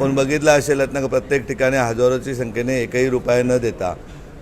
आपण बघितलं असेल ना प्रत्येक ठिकाणी हजारोची संख्येने एकही रुपये न देता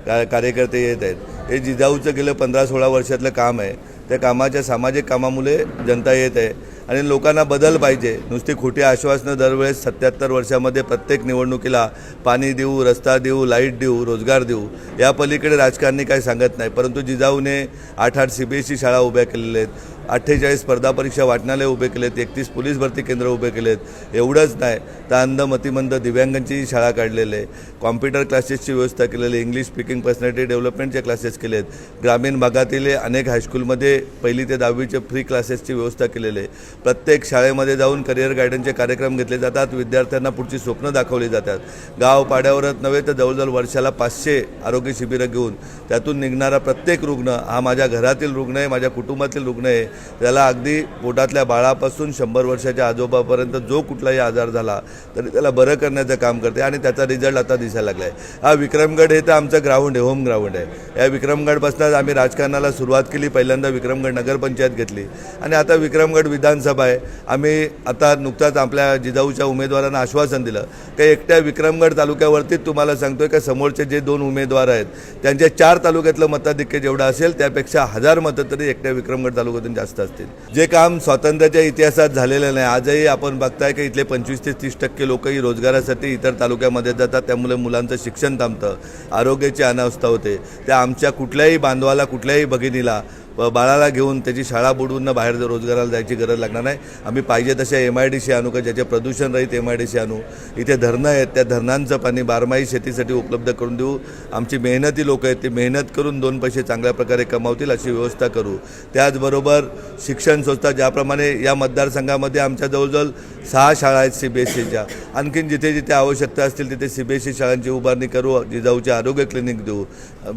का कार्यकर्ते येत आहेत. हे जिजाऊचं गेलं पंधरा सोळा वर्षातलं काम आहे. त्या कामाच्या सामाजिक कामामुळे जनता येत आहे. आणि लोकांना बदल पाहिजे. नुसती खोटी आश्वासनं दरवेळेस सत्याहत्तर वर्षामध्ये प्रत्येक निवडणुकीला पाणी देऊ रस्ता देऊ लाइट देऊ रोजगार देऊ या पलीकडे राजकारणी काही सांगत नाही. परंतु जिजाऊने आठ आठ सी बी एस ई शाळा उभ्या केलेल्या आहेत. अठ्ठेचाळीस स्पर्धा परीक्षा वाटणालय उभे केलेत. एकतीस पोलीस भरती केंद्र उभे केलेत. एवढंच नाही तर अंध मतिमंद दिव्यांगांची शाळा काढलेले. आहे कॉम्प्युटर क्लासेसची व्यवस्था केलेली इंग्लिश स्पीकिंग पर्सनॅलिटी डेव्हलपमेंटचे क्लासेस केलेत. ग्रामीण भागातील अनेक हायस्कूलमध्ये पहिली ते दहावीचे फ्री क्लासेसची व्यवस्था केलेली. आहे प्रत्येक शाळेमध्ये जाऊन करिअर गायडनचे कार्यक्रम घेतले जातात. विद्यार्थ्यांना पुढची स्वप्न दाखवली जातात. गाव पाड्यावरच नव्हे तर जवळजवळ वर्षाला पाचशे आरोग्य शिबिरं घेऊन त्यातून निघणारा प्रत्येक रुग्ण हा माझ्या घरातील रुग्ण आहे माझ्या कुटुंबातील रुग्ण आहे. त्याला अगदी पोटातल्या बाळापासून शंभर वर्षाच्या आजोबापर्यंत जो कुठलाही आजार झाला तरी त्याला बरं करण्याचं काम करते आणि त्याचा रिझल्ट आता दिसायला लागला आहे हा विक्रमगड हे तर आमचं ग्राउंड आहे होम ग्राउंड आहे. या विक्रमगडपासूनच आम्ही राजकारणाला सुरुवात केली पहिल्यांदा विक्रमगड नगरपंचायत घेतली आणि आता विक्रमगड विधानसभा आहे. आम्ही आता नुकताच आपल्या जिजाऊच्या उमेदवारांना आश्वासन दिलं. की एकट्या विक्रमगड तालुक्यावरतीच तुम्हाला सांगतोय का समोरचे जे दोन उमेदवार आहेत त्यांच्या चार तालुक्यातलं मताधिक्य जेवढं असेल त्यापेक्षा हजार मतं तरी एकट्या विक्रमगड तालुक्यातून जास्त असतील. जे काम स्वातंत्र्याच्या इतिहासात झालेलं नाही आजही आपण बघताय की इथले पंचवीस ते तीस टक्के लोकही रोजगारासाठी इतर तालुक्यामध्ये जातात. त्यामुळे मुलांचं शिक्षण थांबतं आरोग्याची अनावस्था होते. त्या आमच्या कुठल्याही बांधवाला कुठल्याही भगिनीला बाळाला घेऊन त्याची शाळा बुडवून बाहेर रोजगाराला जायची गरज लागणार नाही. आम्ही पाहिजे तशा एम आय डी सी आणू का ज्याचे प्रदूषण रहित एम आय डी सी आणू? इथे धरणं आहेत त्या धरणांचं पाणी बारमाही शेतीसाठी उपलब्ध करून देऊ. आमची मेहनती लोक आहेत ते मेहनत करून दोन पैसे चांगल्या प्रकारे कमावतील अशी व्यवस्था करू. त्याचबरोबर शिक्षण संस्था ज्याप्रमाणे या मतदारसंघामध्ये आमच्या जवळजवळ सहा शाळा आहेत सी बी एस सीच्या आणखीन जिथे जिथे आवश्यकता असतील तिथे सी बी एस सी शाळांची उभारणी करू जिजाऊचे आरोग्य क्लिनिक देऊ.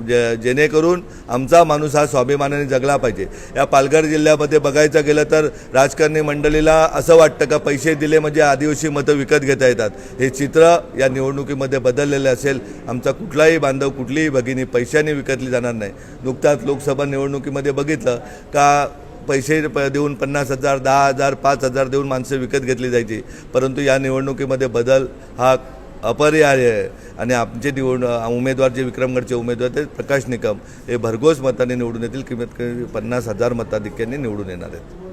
जे जेणेकरून आमचा माणूस हा स्वाभिमानाने जगला पाहिजे. या पालघर जिल्ह्यामध्ये बघायचं गेलं तर राजकारणी मंडळीला असं वाटतं का पैसे दिले म्हणजे आदिवासी मतं विकत घेता येतात. हे चित्र या निवडणुकीमध्ये बदललेलं असेल. आमचा कुठलाही बांधव कुठलीही भगिनी पैशाने विकतली जाणार नाही. नुकताच लोकसभा निवडणुकीमध्ये बघितलं का पैसे प देऊन पन्नास हजार दहा हजार पाच हजार देऊन माणसं विकत घेतली जायची. परंतु या निवडणुकीमध्ये बदल हा अपरिहार्य आहे. आणि आमचे निवड उमेदवार जे विक्रमगडचे उमेदवार ते प्रकाश निकम हे भरघोस मताने निवडून येतील. किंमत कमी पन्नास हजार मताधिक्यांनी निवडून येणार आहेत.